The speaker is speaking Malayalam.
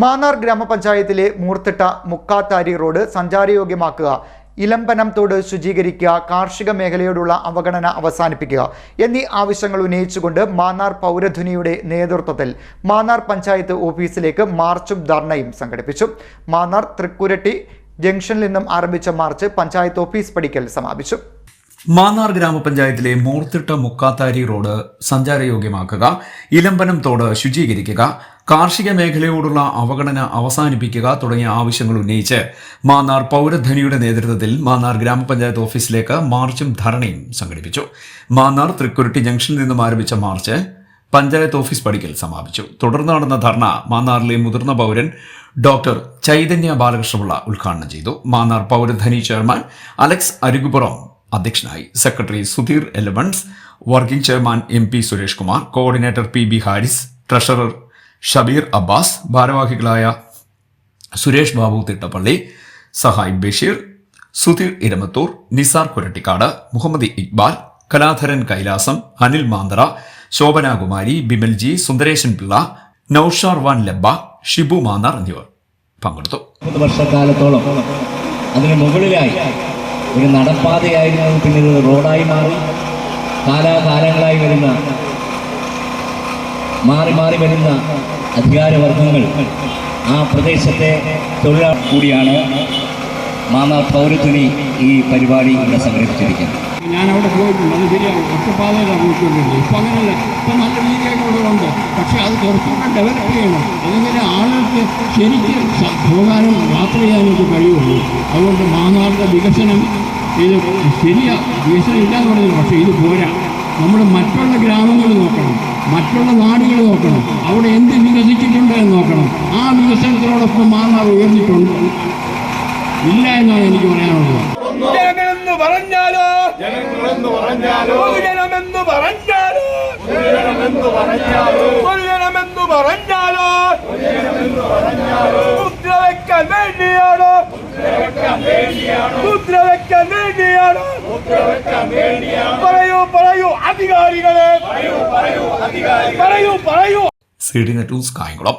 മാന്നാർ ഗ്രാമപഞ്ചായത്തിലെ മൂർത്തിട്ട മുക്കാത്താരി റോഡ് സഞ്ചാരയോഗ്യമാക്കുക. ഇലമ്പനം തോട് ശുചീകരിക്കുക കാർഷിക മേഖലയോടുള്ള അവഗണന അവസാനിപ്പിക്കുക എന്നീ ആവശ്യങ്ങൾ ഉന്നയിച്ചുകൊണ്ട് മാന്നാർ പൗരധ്വനിയുടെ നേതൃത്വത്തിൽ മാന്നാർ പഞ്ചായത്ത് ഓഫീസിലേക്ക് മാർച്ചും ധർണയും സംഘടിപ്പിച്ചു. മാന്നാർ തൃക്കുരട്ടി ജംഗ്ഷനിൽ നിന്നും ആരംഭിച്ച മാർച്ച് പഞ്ചായത്ത് ഓഫീസ് പടിക്കൽ സമാപിച്ചു. മാന്നാർ ഗ്രാമപഞ്ചായത്തിലെ മൂർത്തിട്ട മുക്കാത്താരി റോഡ് സഞ്ചാരയോഗ്യമാക്കുക ഇലമ്പനം തോട് ശുചീകരിക്കുക കാർഷിക മേഖലയോടുള്ള അവഗണന അവസാനിപ്പിക്കുക തുടങ്ങിയ ആവശ്യങ്ങൾ ഉന്നയിച്ച് മാന്നാർ പൗരധ്വനിയുടെ നേതൃത്വത്തിൽ മാന്നാർ ഗ്രാമപഞ്ചായത്ത് ഓഫീസിലേക്ക് മാർച്ചും ധർണയും സംഘടിപ്പിച്ചു. മാന്നാർ തൃക്കുരുട്ടി ജംഗ്ഷനിൽ നിന്നും ആരംഭിച്ച മാർച്ച് പഞ്ചായത്ത് ഓഫീസ് പടിക്കൽ സമാപിച്ചു. തുടർന്ന് നടന്ന ധർണ മാന്നാറിലെ മുതിർന്ന പൗരൻ ഡോക്ടർ ചൈതന്യ ബാലകൃഷ്ണപിള്ള ഉദ്ഘാടനം ചെയ്തു. മാന്നാർ പൗരധനി ചെയർമാൻ അലക്സ് അരുകുപുറം അധ്യക്ഷനായി. Secretary Sudheer allowance working chairman M P Suresh Kumar coordinator P B Haris treasurer Shabeer Abbas ഭാരവാഹികളായ സുരേഷ് ബാബു തിട്ടപ്പള്ളി സഹായ് ബഷീർ സുധീർ ഇരമത്തൂർ നിസാർ കുരട്ടിക്കാട് മുഹമ്മദ് ഇക്ബാൽ കലാധരൻ കൈലാസം അനിൽ മാന്ദ്ര ശോഭനാകുമാരി ബിമൽജി സുന്ദരേശൻ പിള്ള നൌഷാർ വാൻ ലബ്ബ ഷിബു മാന്നാർ എന്നിവർ പങ്കെടുത്തു. വർഷക്കാലത്തോളം അതിന് മുകളിലായി ഒരു നടപ്പാതയായിരുന്നു. പിന്നീട് റോഡായി മാറി. കാലാകാലങ്ങളായി വരുന്ന മാറി മാറി വരുന്ന അധികാരവർഗങ്ങൾ ആ പ്രദേശത്തെ തൊഴിലാളി കൂടിയാണ് മാമ പൗരത്വനി ഈ പരിപാടി ഇവിടെ സംഘടിപ്പിച്ചിരിക്കുന്നത്. ഞാൻ അവിടെ പോയിട്ടുണ്ട്. അത് ശരിയാണ്. ഒറ്റപ്പാതയിലാണ് പോയിക്കൊണ്ടിരുന്നത്. ഇപ്പം അങ്ങനെയല്ല ഇപ്പം നല്ല രീതിയായിട്ട് ഇവിടെ ഉണ്ട്. പക്ഷേ അത് കുറച്ചുകൂടെ ഡെവലപ്പ് ചെയ്യണം. അല്ലെങ്കിൽ ആളുകൾക്ക് ശരിക്കും പോകാനും യാത്ര ചെയ്യാനൊക്കെ കഴിയുള്ളൂ. അതുകൊണ്ട് മാന്നാറിന്റെ വികസനം ഇത് ശരിയാണ് വികസനം ഇല്ലാന്ന് പറഞ്ഞില്ല. പക്ഷേ ഇത് പോരാ. നമ്മൾ മറ്റുള്ള ഗ്രാമങ്ങൾ നോക്കണം മറ്റുള്ള നാടുകൾ നോക്കണം അവിടെ എന്ത് വികസിച്ചിട്ടുണ്ട് എന്ന് നോക്കണം. ആ വികസനത്തിനോടൊപ്പം മാന്നാർ ഉയർന്നിട്ടുണ്ട്. ഇല്ല എന്നാണ് എനിക്ക് പറയാനുള്ളത്. ജനമെന്ന് പറഞ്ഞാലോ? പറഞ്ഞാലോ? പറഞ്ഞാലോ? പറഞ്ഞാലോ? പറഞ്ഞാലോ? വേണ്ടിയാണോ? വേണ്ടിയാണോ? പറയൂ പറയൂ. അധികാരികളെ പറയൂ പറയൂ പറയൂ. C D net news Kayamkulam.